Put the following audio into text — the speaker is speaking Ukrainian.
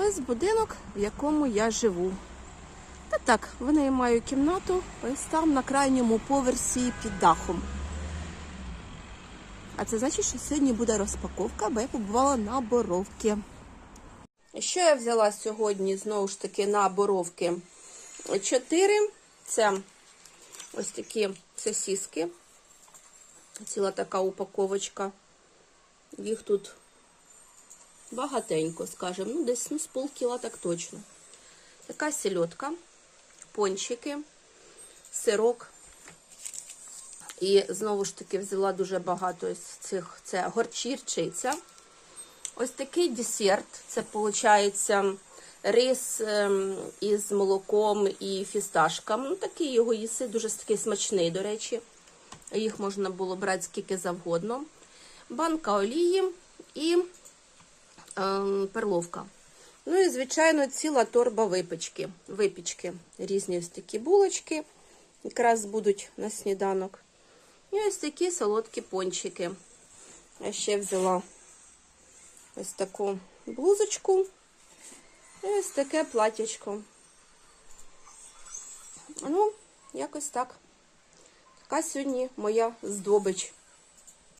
ось будинок, в якому я живу. Та так, вони маю кімнату ось там на крайньому поверсі під дахом. А це значить, що сьогодні буде розпаковка, бо я побувала на боровки. Що я взяла сьогодні знову ж таки на боровки? Чотири. Це ось такі сосиски. Ціла така упаковочка. Їх тут багатенько, скажімо, ну десь ну, з полкіла так точно. Така сельодка, пончики, сирок. І знову ж таки взяла дуже багато ось цих. Це горчірчиця. Ось такий десерт. Це виходить рис ем, із молоком і фісташками. Ну, такий його їси, дуже такий смачний, до речі. Їх можна було брати скільки завгодно. Банка олії і перловка. Ну і, звичайно, ціла торба випічки. Випічки. Різні ось такі булочки. Якраз будуть на сніданок. І ось такі солодкі пончики. Я ще взяла ось таку блузочку. І ось таке платячко. Ну, якось так. Така сьогодні моя здобич.